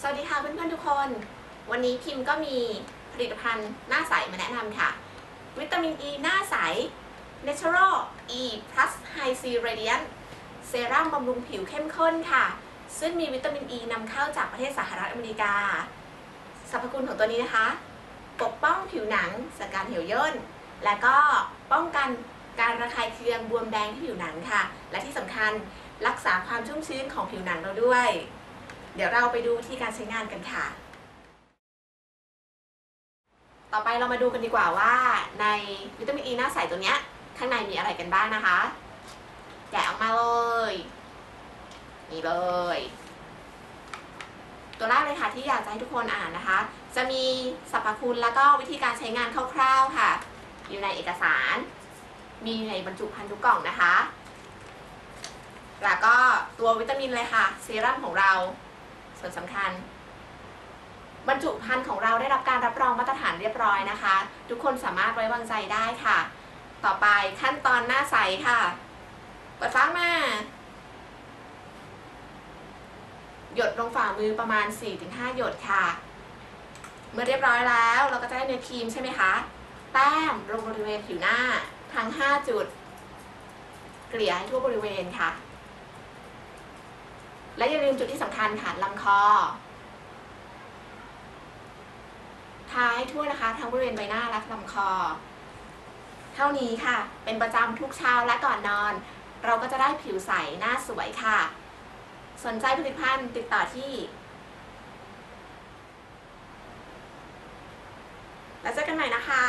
สวัสดีค่ะเพื่อนๆทุกคน วันนี้พิมพ์ก็มีผลิตภัณฑ์หน้าใสมาแนะนำค่ะ วิตามินอ e ีหน้าใส Natural E Plus High C Radiant เซรั่มบำรุงผิวเข้มข้นค่ะ ซึ่งมีวิตามินอ e ีนำเข้าจากประเทศสหรัฐอเมริกา สรรพคุณของตัวนี้นะคะ ปกป้องผิวหนังจากการเหี่ยวย่น และก็ป้องกันการระคายเคืองบวมแดงที่ผิวหนังค่ะ และที่สำคัญรักษาความชุ่มชื้นของผิวหนังเราด้วย เดี๋ยวเราไปดูวิธีการใช้งานกันค่ะ ต่อไปเรามาดูกันดีกว่าว่า ในวิตามินอีหน้าใสตัวเนี้ยข้างในมีอะไรกันบ้างนะคะ แกะออกมาเลย นี่เลย ตัวแรกเลยค่ะที่อยากจะให้ทุกคนอ่านนะคะ จะมีสรรพคุณแล้วก็วิธีการใช้งานคร่าวๆค่ะ อยู่ในเอกสาร มีในบรรจุภัณฑ์ทุกกล่องนะคะ แล้วก็ตัววิตามินเลยค่ะ เซรั่มของเรา ส่วนสำคัญ บรรจุภัณฑ์ของเราได้รับการรับรองมาตรฐานเรียบร้อยนะคะ ทุกคนสามารถไว้วางใจได้ค่ะ ต่อไปขั้นตอนหน้าใสค่ะเปิดฟ้ามาหยดลงฝ่ามือประมาณ 4-5 หยดค่ะ เมื่อเรียบร้อยแล้วเราก็จะได้เนื้อครีมใช่ไหมคะ แต้มลงบริเวณผิวหน้าทั้ง 5 จุด เกลี่ยให้ทั่วบริเวณค่ะ และอย่าลืมจุดที่สำคัญค่ะลำคอทาให้ทั่วนะคะทั้งบริเวณใบหน้าและลำคอ เท่านี้ค่ะ เป็นประจำทุกเช้าและก่อนนอน เราก็จะได้ผิวใสหน้าสวยค่ะ สนใจผลิตภัณฑ์ติดต่อที่ แล้วเจอกันใหม่นะคะ